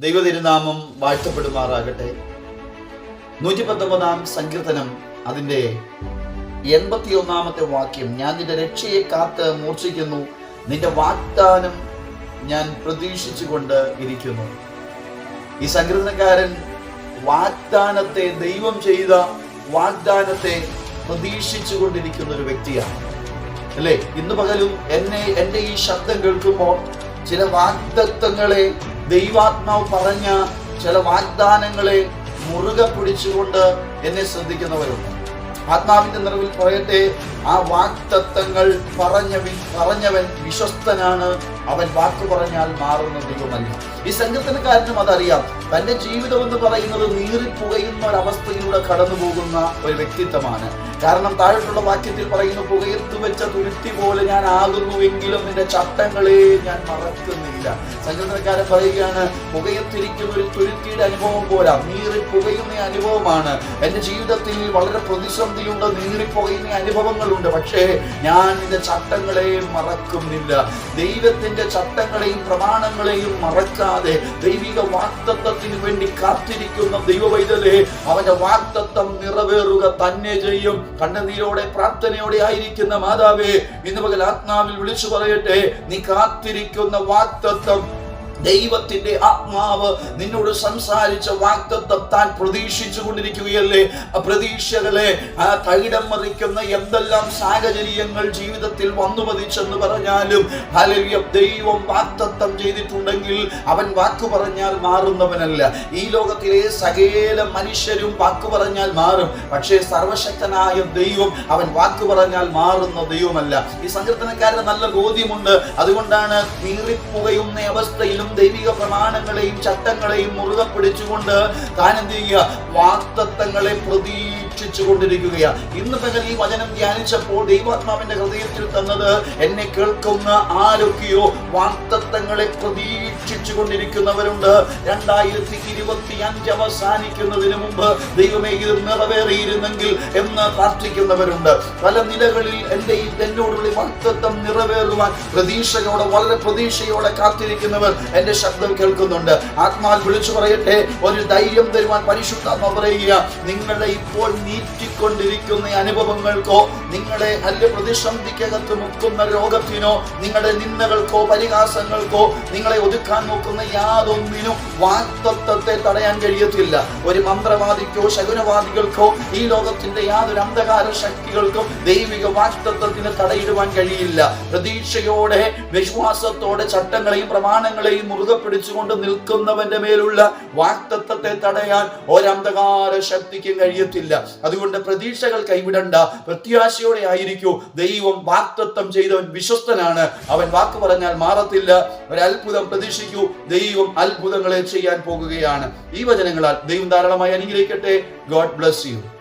ദൈവതിരുനാമം വാഴ്ത്തപ്പെടുമാറാകട്ടെ. നൂറ്റി പത്തൊമ്പതാം സങ്കീർത്തനം അതിന്റെ എൺപത്തിയൊന്നാമത്തെ വാക്യം. ഞാൻ നിന്റെ രക്ഷയെ കാത്ത് മൂർച്ഛിക്കുന്നു. നിന്റെ വാഗ്ദാനം ഞാൻ പ്രതീക്ഷിച്ചുകൊണ്ട് ഇരിക്കുന്നു. ഈ സങ്കീർത്തനക്കാരൻ വാഗ്ദാനത്തെ ദൈവം ചെയ്ത വാഗ്ദാനത്തെ പ്രതീക്ഷിച്ചു കൊണ്ടിരിക്കുന്ന ഒരു വ്യക്തിയാണ്. അല്ലേ? ഇന്ന് പകലും എന്നെ എന്റെ ഈ ശബ്ദം കേൾക്കുമ്പോൾ ചില വാഗ്ദത്വങ്ങളെ ദൈവാത്മാവ് പറഞ്ഞ ചില വാഗ്ദാനങ്ങളെ മുറുകെ പിടിച്ചുകൊണ്ട് എന്നെ ശ്രദ്ധിക്കുന്നവരുണ്ട്. ആത്മാവിന്റെ നിറവിൽ പറയട്ടെ. ആ വാക്തത്വങ്ങൾ പറഞ്ഞ പറഞ്ഞവൻ വിശ്വസ്തനാണ്. അവൻ വാക്ക് പറഞ്ഞാൽ മാറുന്ന ദൈവമല്ല. ഈ സംഘത്തിനക്കാരനും അതറിയാം. തന്റെ ജീവിതം എന്ന് പറയുന്നത് നീറിപ്പുകയുന്ന ഒരവസ്ഥയിലൂടെ കടന്നു പോകുന്ന ഒരു വ്യക്തിത്വമാണ്. കാരണം താഴോട്ടുള്ള വാക്യത്തിൽ പറയുന്നു പുകയത്തു വെച്ച തുരുത്തി പോലെ ഞാൻ ആകുന്നുവെങ്കിലും നിന്റെ ചട്ടങ്ങളെ ഞാൻ മറക്കുന്നില്ല. സംഘടനക്കാരൻ പറയുകയാണ് പുകയത്തിരിക്കുന്ന ഒരു തുരുത്തിയുടെ അനുഭവം പോരാ. നീറി പുകയുന്ന അനുഭവമാണ്. എന്റെ ജീവിതത്തിൽ വളരെ പ്രതിസന്ധിയുണ്ട് നീറിപ്പോകുന്ന അനുഭവങ്ങളുണ്ട്. പക്ഷേ ഞാൻ നിന്റെ ചട്ടങ്ങളെ മറക്കുന്നില്ല. ദൈവത്തിന്റെ ചട്ടങ്ങളെയും പ്രമാണങ്ങളെയും മറക്കാതെ ദൈവിക വാക്തത്വത്തിന് വേണ്ടി കാത്തിരിക്കുന്ന ദൈവവൈദലേ അവന്റെ വാക്തത്വം നിറവേറുക തന്നെ ചെയ്യും. കണ്ണുനീരോടെ പ്രാർത്ഥനയോടെ ആയിരിക്കുന്ന മാതാവേ ഇന്ന് പകൽ ആത്മാവിൽ വിളിച്ചു പറയട്ടെ. നീ കാത്തിരിക്കുന്ന വാക്തത്വം ദൈവത്തിന്റെ ആത്മാവ് നിന്നോട് സംസാരിച്ച വാക്തത്വം താൻ പ്രതീക്ഷിച്ചു കൊണ്ടിരിക്കുകയല്ലേ? പ്രതീക്ഷകളെ ആ തകിടം മറിക്കുന്ന എന്തെല്ലാം സാഹചര്യങ്ങൾ ജീവിതത്തിൽ വന്നു പതിച്ചെന്ന് പറഞ്ഞാലും ഹലവ്യ ദൈവം വാക്തത്വം ചെയ്തിട്ടുണ്ടെങ്കിൽ അവൻ വാക്ക് പറഞ്ഞാൽ മാറുന്നവനല്ല. ഈ ലോകത്തിലെ സകല മനുഷ്യരും വാക്ക് പറഞ്ഞാൽ മാറും. പക്ഷേ സർവശക്തനായ ദൈവം അവൻ വാക്ക് പറഞ്ഞാൽ മാറുന്ന ദൈവമല്ല. ഈ സങ്കീർത്തനക്കാരന് നല്ല ബോധ്യമുണ്ട്. അതുകൊണ്ടാണ് നീറിപ്പുകയുന്ന അവസ്ഥയിലും ദൈവിക പ്രമാണങ്ങളെയും ചട്ടങ്ങളെയും മുറുകെ പിടിച്ചുകൊണ്ട് താൻ എന്ത് ചെയ്യുക? വാക്തത്വങ്ങളെ പ്രതീക്ഷിച്ചു കൊണ്ടിരിക്കുകയാണ് ഇന്ന് പകൽ ഈ വചനം ധ്യാനിച്ചപ്പോൾ ദൈവാത്മാവിന്റെ ഹൃദയത്തിൽ തന്നത് എന്നെ കേൾക്കുന്ന ആരൊക്കെയോ വാക്തത്വങ്ങളെ പ്രതീക്ഷിച്ചു കൊണ്ടിരിക്കുന്നവരുണ്ട് രണ്ടായിരത്തി ഇരുപത്തി അഞ്ച് അവസാനിക്കുന്നതിന് മുമ്പ് ദൈവമേ ഇത് നിറവേറിയിരുന്നെങ്കിൽ എന്ന് പ്രാർത്ഥിക്കുന്നവരുണ്ട്. പല നിലകളിൽ എന്റെ ഈ എന്നോടുള്ള വാക്തത്വം നിറവേറുവാൻ പ്രതീക്ഷയോടെ വളരെ പ്രതീക്ഷയോടെ കാത്തിരിക്കുന്നവർ എന്റെ ശബ്ദം കേൾക്കുന്നുണ്ട്. ആത്മാൽ വിളിച്ചു പറയട്ടെ ഒരു ധൈര്യം തരുവാൻ പരിശുദ്ധ പറയുക നിങ്ങളുടെ ഇപ്പോൾ നീറ്റിക്കൊണ്ടിരിക്കുന്ന അനുഭവങ്ങൾക്കോ നിങ്ങളെ അല്ല പ്രതിസന്ധിക്കകത്ത് മുക്കുന്ന രോഗത്തിനോ നിങ്ങളുടെ നിന്ദകൾക്കോ പരിഹാസങ്ങൾക്കോ നിങ്ങളെ ഒതുക്കാൻ നോക്കുന്ന യാതൊന്നിനും വാക്തത്വത്തെ തടയാൻ കഴിയത്തില്ല. ഒരു മന്ത്രവാദിക്കോ ശകുനവാദികൾക്കോ ഈ ലോകത്തിന്റെ യാതൊരു അന്ധകാര ശക്തികൾക്കും ദൈവിക വാക്തത്വത്തിന് തടയിടുവാൻ കഴിയില്ല. പ്രതീക്ഷയോടെ വിശ്വാസത്തോടെ ചട്ടങ്ങളെയും പ്രമാണങ്ങളെയും മുറുകെ പിടിച്ചുകൊണ്ട് നിൽക്കുന്നവന്റെ മേലുള്ള വാക്തത്വത്തെ തടയാൻ ഒരന്ധകാര ശക്തിക്കും കഴിയത്തില്ല. അതുകൊണ്ട് പ്രതീക്ഷകൾ കൈവിടണ്ട പ്രത്യാശയോടെ ആയിരിക്കൂ. ദൈവം വാക്തത്വം ചെയ്തവൻ വിശ്വസ്തനാണ്. അവൻ വാക്ക് പറഞ്ഞാൽ മാറത്തില്ല. ഒരു അത്ഭുതം പ്രതീക്ഷിക്കൂ. ദൈവം അത്ഭുതങ്ങളെ ചെയ്യാൻ പോകുകയാണ്. ഈ വചനങ്ങളാൽ ദൈവം ധാരാളമായി അനുഗ്രഹിക്കട്ടെ. God bless you